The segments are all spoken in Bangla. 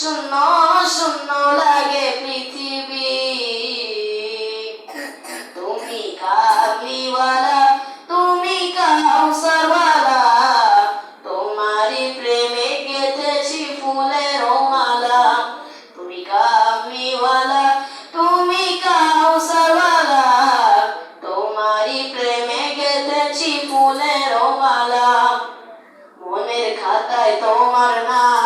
শূন্য শূন্য লাগে পৃথিবী। তুমি কাবলিওয়ালা, তুমি কাউসারওয়ালা তোমারই প্রেমে গেঁথেছি ফুলের মালা। তুমি কাবলিওয়ালা, তুমি কাউসারওয়ালা তোমারই প্রেমে গেঁথেছি ফুলের মালা। মনের খাতায় তোমার নাম।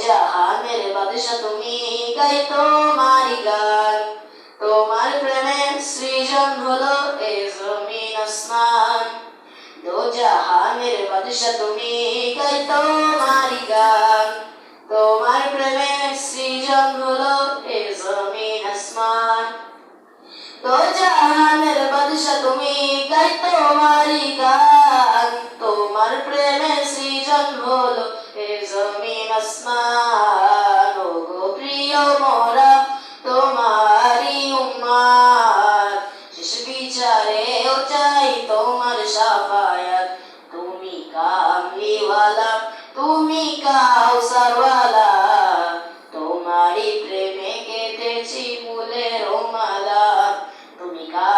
জাহান মেরে বাদশা তুমি গাই তোমারি গান তোমার প্রেমে সৃজন হলো এ জমিন আসমান দো জাহান মেরে বাদশা তুমি গাই তোমারি গান তোমার প্রেমে সৃজন হলো এ জমিন আসমান দো জাহান বাদশা তুমি গাই তোমারি গান তোমার প্রেমে সৃজন হলো এ তোমার সাফায়াত। তুমি কামলিওয়ালা তুমি কাউসারওয়ালা। তোমারি প্রেমে কেটেছি ফুলের মালা তুমি কা